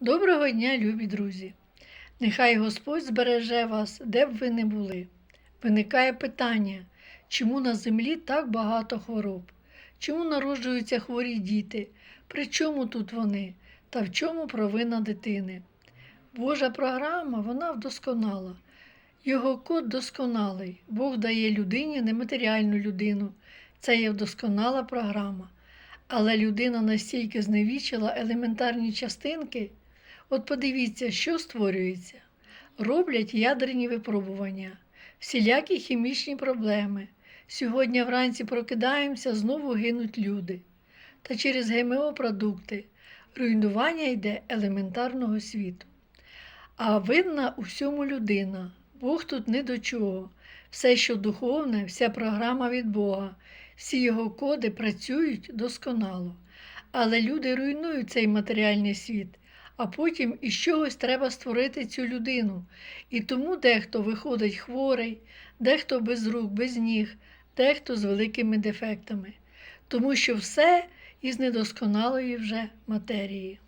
Доброго дня, любі друзі! Нехай Господь збереже вас, де б ви не були. Виникає питання, чому на землі так багато хвороб? Чому народжуються хворі діти? При чому тут вони? Та в чому провина дитини? Божа програма, вона вдосконала. Його код досконалий. Бог дає людині нематеріальну людину. Це є вдосконала програма. Але людина настільки зневічила елементарні частинки. От подивіться, що створюється. Роблять ядерні випробування, всілякі хімічні проблеми. Сьогодні вранці прокидаємося, знову гинуть люди. Та через ГМО-продукти руйнування йде елементарного світу. А винна у всьому людина. Бог тут не до чого. Все, що духовне, вся програма від Бога, всі його коди працюють досконало. Але люди руйнують цей матеріальний світ, а потім із чогось треба створити цю людину. І тому дехто виходить хворий, дехто без рук, без ніг, дехто з великими дефектами, тому що все із недосконалої вже матерії.